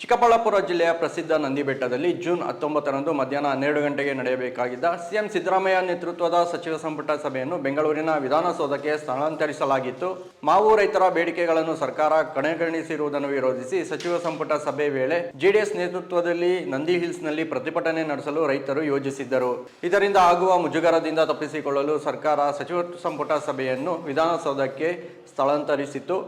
ಚಿಕ್ಕಬಳ್ಳಾಪುರ ಜಿಲ್ಲೆಯ ಪ್ರಸಿದ್ಧ ನಂದಿ ಬೆಟ್ಟದಲ್ಲಿ ಜೂನ್ ಹತ್ತೊಂಬತ್ತರಂದು ಮಧ್ಯಾಹ್ನ ಹನ್ನೆರಡು ಗಂಟೆಗೆ ನಡೆಯಬೇಕಾಗಿದ್ದ ಸಿಎಂ ಸಿದ್ದರಾಮಯ್ಯ ನೇತೃತ್ವದ ಸಚಿವ ಸಂಪುಟ ಸಭೆಯನ್ನು ಬೆಂಗಳೂರಿನ ವಿಧಾನಸೌಧಕ್ಕೆ ಸ್ಥಳಾಂತರಿಸಲಾಗಿತ್ತು. ಮಾವು ರೈತರ ಬೇಡಿಕೆಗಳನ್ನು ಸರ್ಕಾರ ಕಡೆಗಣಿಸಿರುವುದನ್ನು ವಿರೋಧಿಸಿ ಸಚಿವ ಸಂಪುಟ ಸಭೆ ವೇಳೆ ಜೆಡಿಎಸ್ ನೇತೃತ್ವದಲ್ಲಿ ನಂದಿ ಹಿಲ್ಸ್ನಲ್ಲಿ ಪ್ರತಿಭಟನೆ ನಡೆಸಲು ರೈತರು ಯೋಜಿಸಿದ್ದರು. ಇದರಿಂದ ಆಗುವ ಮುಜುಗರದಿಂದ ತಪ್ಪಿಸಿಕೊಳ್ಳಲು ಸರ್ಕಾರ ಸಚಿವ ಸಂಪುಟ ಸಭೆಯನ್ನು ವಿಧಾನಸೌಧಕ್ಕೆ ಸ್ಥಳಾಂತರಿಸಿತ್ತು.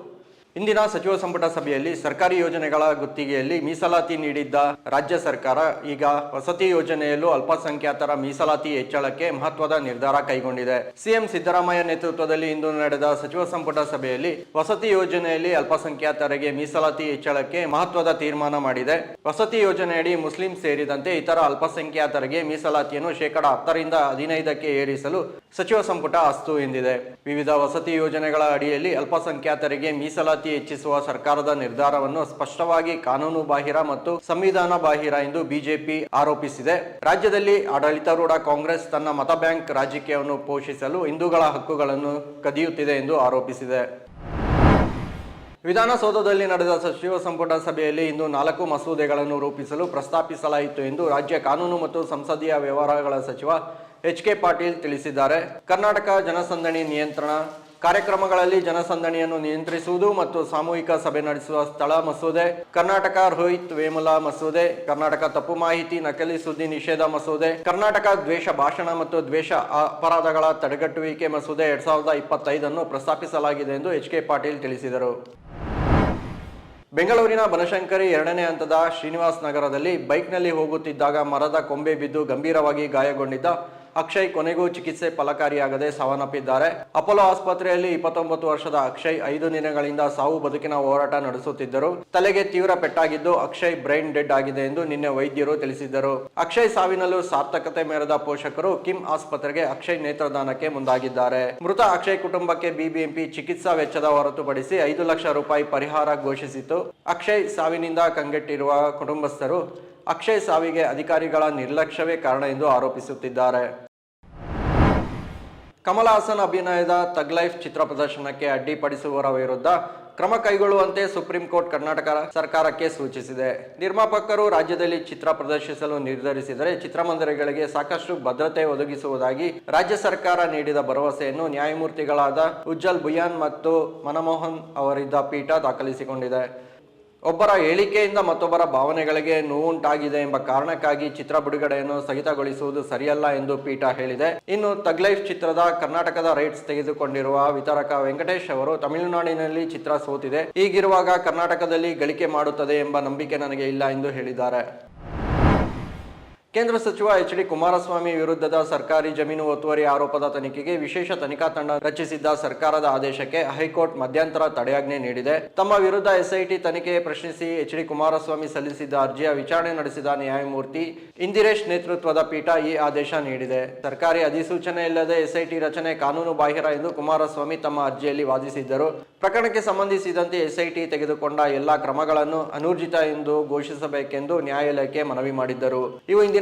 ಇಂದಿನ ಸಚಿವ ಸಂಪುಟ ಸಭೆಯಲ್ಲಿ ಸರ್ಕಾರಿ ಯೋಜನೆಗಳ ಗುತ್ತಿಗೆಯಲ್ಲಿ ಮೀಸಲಾತಿ ನೀಡಿದ್ದ ರಾಜ್ಯ ಸರ್ಕಾರ ಈಗ ವಸತಿ ಯೋಜನೆಯಲ್ಲೂ ಅಲ್ಪಸಂಖ್ಯಾತರ ಮೀಸಲಾತಿ ಹೆಚ್ಚಳಕ್ಕೆ ಮಹತ್ವದ ನಿರ್ಧಾರ ಕೈಗೊಂಡಿದೆ. ಸಿಎಂ ಸಿದ್ದರಾಮಯ್ಯ ನೇತೃತ್ವದಲ್ಲಿ ಇಂದು ನಡೆದ ಸಚಿವ ಸಂಪುಟ ಸಭೆಯಲ್ಲಿ ವಸತಿ ಯೋಜನೆಯಲ್ಲಿ ಅಲ್ಪಸಂಖ್ಯಾತರಿಗೆ ಮೀಸಲಾತಿ ಹೆಚ್ಚಳಕ್ಕೆ ಮಹತ್ವದ ತೀರ್ಮಾನ ಮಾಡಿದೆ. ವಸತಿ ಯೋಜನೆಯಡಿ ಮುಸ್ಲಿಂ ಸೇರಿದಂತೆ ಇತರ ಅಲ್ಪಸಂಖ್ಯಾತರಿಗೆ ಮೀಸಲಾತಿಯನ್ನು ಶೇಕಡ ಹತ್ತರಿಂದ ಹದಿನೈದಕ್ಕೆ ಏರಿಸಲು ಸಚಿವ ಸಂಪುಟ ಅಸ್ತು ಎಂದಿದೆ. ವಿವಿಧ ವಸತಿ ಯೋಜನೆಗಳ ಅಡಿಯಲ್ಲಿ ಅಲ್ಪಸಂಖ್ಯಾತರಿಗೆ ಮೀಸಲಾತಿ ಹೆಚ್ಚಿಸುವ ಸರ್ಕಾರದ ನಿರ್ಧಾರವನ್ನು ಸ್ಪಷ್ಟವಾಗಿ ಕಾನೂನು ಬಾಹಿರ ಮತ್ತು ಸಂವಿಧಾನ ಬಾಹಿರ ಎಂದು ಬಿಜೆಪಿ ಆರೋಪಿಸಿದೆ. ರಾಜ್ಯದಲ್ಲಿ ಆಡಳಿತಾರೂಢ ಕಾಂಗ್ರೆಸ್ ತನ್ನ ಮತ ಬ್ಯಾಂಕ್ ರಾಜಕೀಯವನ್ನು ಪೋಷಿಸಲು ಹಿಂದೂಗಳ ಹಕ್ಕುಗಳನ್ನು ಕದಿಯುತ್ತಿದೆ ಎಂದು ಆರೋಪಿಸಿದೆ. ವಿಧಾನಸೌಧದಲ್ಲಿ ನಡೆದ ಸಚಿವ ಸಂಪುಟ ಸಭೆಯಲ್ಲಿ ಇಂದು ನಾಲ್ಕು ಮಸೂದೆಗಳನ್ನು ರೂಪಿಸಲು ಪ್ರಸ್ತಾಪಿಸಲಾಯಿತು ಎಂದು ರಾಜ್ಯ ಕಾನೂನು ಮತ್ತು ಸಂಸದೀಯ ವ್ಯವಹಾರಗಳ ಸಚಿವ ಎಚ್ ಕೆ ಪಾಟೀಲ್ ತಿಳಿಸಿದ್ದಾರೆ. ಕರ್ನಾಟಕ ಜನಸಂದಣಿ ನಿಯಂತ್ರಣ ಕಾರ್ಯಕ್ರಮಗಳಲ್ಲಿ ಜನಸಂದಣಿಯನ್ನು ನಿಯಂತ್ರಿಸುವುದು ಮತ್ತು ಸಾಮೂಹಿಕ ಸಭೆ ನಡೆಸುವ ಸ್ಥಳ ಮಸೂದೆ, ಕರ್ನಾಟಕ ರೋಹಿತ್ ವೇಮುಲ ಮಸೂದೆ, ಕರ್ನಾಟಕ ತಪ್ಪು ಮಾಹಿತಿ ನಕಲಿ ಸುದ್ದಿ ನಿಷೇಧ ಮಸೂದೆ, ಕರ್ನಾಟಕ ದ್ವೇಷ ಭಾಷಣ ಮತ್ತು ದ್ವೇಷ ಅಪರಾಧಗಳ ತಡೆಗಟ್ಟುವಿಕೆ ಮಸೂದೆ ಎರಡ್ ಸಾವಿರದ ಇಪ್ಪತ್ತೈದನ್ನು ಪ್ರಸ್ತಾಪಿಸಲಾಗಿದೆ ಎಂದು ಎಚ್ ಕೆ ಪಾಟೀಲ್ ತಿಳಿಸಿದರು. ಬೆಂಗಳೂರಿನ ಬನಶಂಕರಿ ಎರಡನೇ ಹಂತದ ಶ್ರೀನಿವಾಸ್ ನಗರದಲ್ಲಿ ಬೈಕ್ನಲ್ಲಿ ಹೋಗುತ್ತಿದ್ದಾಗ ಮರದ ಕೊಂಬೆ ಬಿದ್ದು ಗಂಭೀರವಾಗಿ ಗಾಯಗೊಂಡಿದ್ದ ಅಕ್ಷಯ್ ಕೊನೆಗೂ ಚಿಕಿತ್ಸೆ ಫಲಕಾರಿಯಾಗದೆ ಸಾವನ್ನಪ್ಪಿದ್ದಾರೆ. ಅಪೋಲೋ ಆಸ್ಪತ್ರೆಯಲ್ಲಿ ಇಪ್ಪತ್ತೊಂಬತ್ತು ವರ್ಷದ ಅಕ್ಷಯ್ ಐದು ದಿನಗಳಿಂದ ಸಾವು ಬದುಕಿನ ಹೋರಾಟ ನಡೆಸುತ್ತಿದ್ದರು. ತಲೆಗೆ ತೀವ್ರ ಪೆಟ್ಟಾಗಿದ್ದು ಅಕ್ಷಯ್ ಬ್ರೈನ್ ಡೆಡ್ ಆಗಿದೆ ಎಂದು ನಿನ್ನೆ ವೈದ್ಯರು ತಿಳಿಸಿದ್ದರು. ಅಕ್ಷಯ್ ಸಾವಿನಲ್ಲೂ ಸಾರ್ಥಕತೆ ಮೇರೆದ ಪೋಷಕರು ಕಿಮ್ ಆಸ್ಪತ್ರೆಗೆ ಅಕ್ಷಯ್ ನೇತ್ರದಾನಕ್ಕೆ ಮುಂದಾಗಿದ್ದಾರೆ. ಮೃತ ಅಕ್ಷಯ್ ಕುಟುಂಬಕ್ಕೆ ಬಿಬಿಎಂಪಿ ಚಿಕಿತ್ಸಾ ವೆಚ್ಚದ ಹೊರತುಪಡಿಸಿ ಐದು ಲಕ್ಷ ರೂಪಾಯಿ ಪರಿಹಾರ ಘೋಷಿಸಿತು ಅಕ್ಷಯ್ ಸಾವಿನಿಂದ ಕಂಗೆಟ್ಟಿರುವ ಕುಟುಂಬಸ್ಥರು ಅಕ್ಷಯ್ ಸಾವಿಗೆ ಅಧಿಕಾರಿಗಳ ನಿರ್ಲಕ್ಷ್ಯವೇ ಕಾರಣ ಎಂದು ಆರೋಪಿಸುತ್ತಿದ್ದಾರೆ. ಕಮಲ್ ಹಾಸನ್ ಅಭಿನಯದ ತಗ್ ಲೈಫ್ ಚಿತ್ರ ಪ್ರದರ್ಶನಕ್ಕೆ ಅಡ್ಡಿಪಡಿಸುವವರ ವಿರುದ್ಧ ಕ್ರಮ ಕೈಗೊಳ್ಳುವಂತೆ ಸುಪ್ರೀಂ ಕೋರ್ಟ್ ಕರ್ನಾಟಕ ಸರ್ಕಾರಕ್ಕೆ ಸೂಚಿಸಿದೆ. ನಿರ್ಮಾಪಕರು ರಾಜ್ಯದಲ್ಲಿ ಚಿತ್ರ ಪ್ರದರ್ಶಿಸಲು ನಿರ್ಧರಿಸಿದರೆ ಚಿತ್ರಮಂದಿರಗಳಿಗೆ ಸಾಕಷ್ಟು ಭದ್ರತೆ ಒದಗಿಸುವುದಾಗಿ ರಾಜ್ಯ ಸರ್ಕಾರ ನೀಡಿದ ಭರವಸೆಯನ್ನು ನ್ಯಾಯಮೂರ್ತಿಗಳಾದ ಉಜ್ಜಲ್ ಬುಯಾನ್ ಮತ್ತು ಮನಮೋಹನ್ ಅವರಿದ್ದ ಪೀಠ ದಾಖಲಿಸಿಕೊಂಡಿದೆ. ಒಬ್ಬರ ಹೇಳಿಕೆಯಿಂದ ಮತ್ತೊಬ್ಬರ ಭಾವನೆಗಳಿಗೆ ನೋವುಂಟಾಗಿದೆ ಎಂಬ ಕಾರಣಕ್ಕಾಗಿ ಚಿತ್ರ ಬಿಡುಗಡೆಯನ್ನು ಸ್ಥಗಿತಗೊಳಿಸುವುದು ಸರಿಯಲ್ಲ ಎಂದು ಪೀಠ ಹೇಳಿದೆ. ಇನ್ನು ತಗ್ಲೈಫ್ ಚಿತ್ರದ ಕರ್ನಾಟಕದ ರೈಟ್ಸ್ ತೆಗೆದುಕೊಂಡಿರುವ ವಿತರಕ ವೆಂಕಟೇಶ್ ಅವರು ತಮಿಳುನಾಡಿನಲ್ಲಿ ಚಿತ್ರ ಸೋತಿದೆ. ಹೀಗಿರುವಾಗ ಕರ್ನಾಟಕದಲ್ಲಿ ಗಳಿಕೆ ಮಾಡುತ್ತದೆ ಎಂಬ ನಂಬಿಕೆ ನನಗೆ ಇಲ್ಲ ಎಂದು ಹೇಳಿದ್ದಾರೆ. ಕೇಂದ್ರ ಸಚಿವ ಎಚ್ ಡಿ ಕುಮಾರಸ್ವಾಮಿ ವಿರುದ್ಧದ ಸರ್ಕಾರಿ ಜಮೀನು ಒತ್ತುವರಿ ಆರೋಪದ ತನಿಖೆಗೆ ವಿಶೇಷ ತನಿಖಾ ತಂಡ ರಚಿಸಿದ್ದ ಸರ್ಕಾರದ ಆದೇಶಕ್ಕೆ ಹೈಕೋರ್ಟ್ ಮಧ್ಯಂತರ ತಡೆಯಾಜ್ಞೆ ನೀಡಿದೆ. ತಮ್ಮ ವಿರುದ್ಧ ಎಸ್ಐಟಿ ತನಿಖೆ ಪ್ರಶ್ನಿಸಿ ಎಚ್ ಡಿ ಕುಮಾರಸ್ವಾಮಿ ಸಲ್ಲಿಸಿದ್ದ ಅರ್ಜಿಯ ವಿಚಾರಣೆ ನಡೆಸಿದ ನ್ಯಾಯಮೂರ್ತಿ ಇಂದಿರೇಶ್ ನೇತೃತ್ವದ ಪೀಠ ಈ ಆದೇಶ ನೀಡಿದೆ. ಸರ್ಕಾರಿ ಅಧಿಸೂಚನೆ ಇಲ್ಲದೆ ಎಸ್ಐಟಿ ರಚನೆ ಕಾನೂನು ಬಾಹಿರ ಎಂದು ಕುಮಾರಸ್ವಾಮಿ ತಮ್ಮ ಅರ್ಜಿಯಲ್ಲಿ ವಾದಿಸಿದ್ದರು. ಪ್ರಕರಣಕ್ಕೆ ಸಂಬಂಧಿಸಿದಂತೆ ಎಸ್ಐಟಿ ತೆಗೆದುಕೊಂಡ ಎಲ್ಲಾ ಕ್ರಮಗಳನ್ನು ಅನೂರ್ಜಿತ ಎಂದು ಘೋಷಿಸಬೇಕೆಂದು ನ್ಯಾಯಾಲಯಕ್ಕೆ ಮನವಿ ಮಾಡಿದ್ದರು. ಇವು ಇಂದಿನ